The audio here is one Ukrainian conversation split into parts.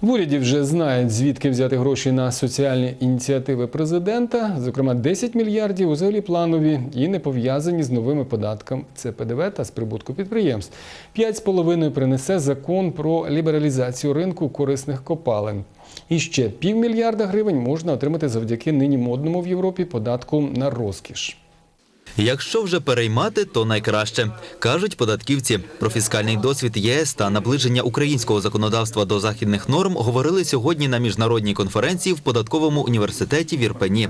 В уряді вже знають, звідки взяти гроші на соціальні ініціативи президента. Зокрема, 10 мільярдів взагалі планові і не пов'язані з новими податками. Це ПДВ та з прибутку підприємств. 5,5 принесе закон про лібералізацію ринку корисних копалин. І ще півмільярда гривень можна отримати завдяки нині модному в Європі податку на розкіш. Якщо вже переймати, то найкраще кажуть податківці. Про фіскальний досвід ЄС та наближення українського законодавства до західних норм говорили сьогодні на міжнародній конференції в податковому університеті в Ірпені.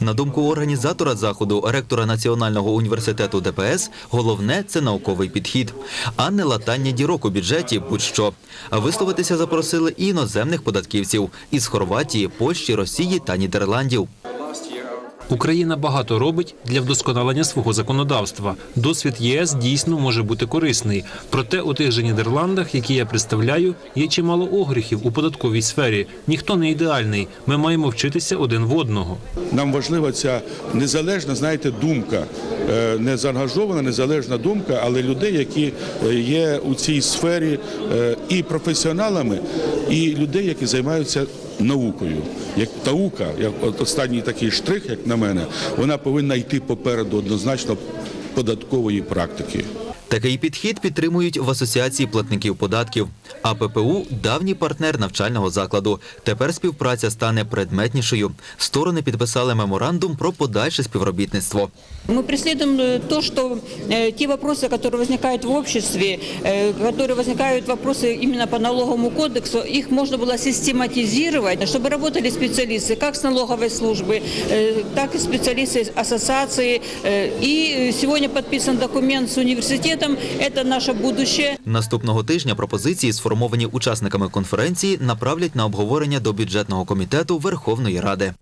На думку організатора заходу, ректора Національного університету ДПС, головне це науковий підхід, а не латання дірок у бюджеті. Будь-що висловитися запросили і іноземних податківців із Хорватії, Польщі, Росії та Нідерландів. Україна багато робить для вдосконалення свого законодавства. Досвід ЄС дійсно може бути корисний. Проте у тих же Нідерландах, які я представляю, є чимало огріхів у податковій сфері. Ніхто не ідеальний. Ми маємо вчитися один в одного. Нам важлива ця незалежна, знаєте, думка, Е, не заангажована, незалежна думка, але людей, які е, є у цій сфері е, і професіоналами, і людей, які займаються наукою. Як наука, як останній такий штрих, як на мене, вона повинна йти попереду однозначно податкової практики. Такий підхід підтримують в асоціації платників податків. А ППУ – давній партнер навчального закладу. Тепер співпраця стане предметнішою. Сторони підписали меморандум про подальше співробітництво. Мы преследуем э, то, что э, те вопросы, которые возникают в обществе, э, которые возникают вопросы именно по налоговому кодексу, их можно было систематизировать, чтобы работали специалисты как с налоговой службы, э, так и специалисты из ассоциации. Э, И сегодня подписан документ с университетом. Это наше будущее. Наступного тижня пропозиції, сформовані учасниками конференції, направлять на обговорення до бюджетного комітету Верховної Ради.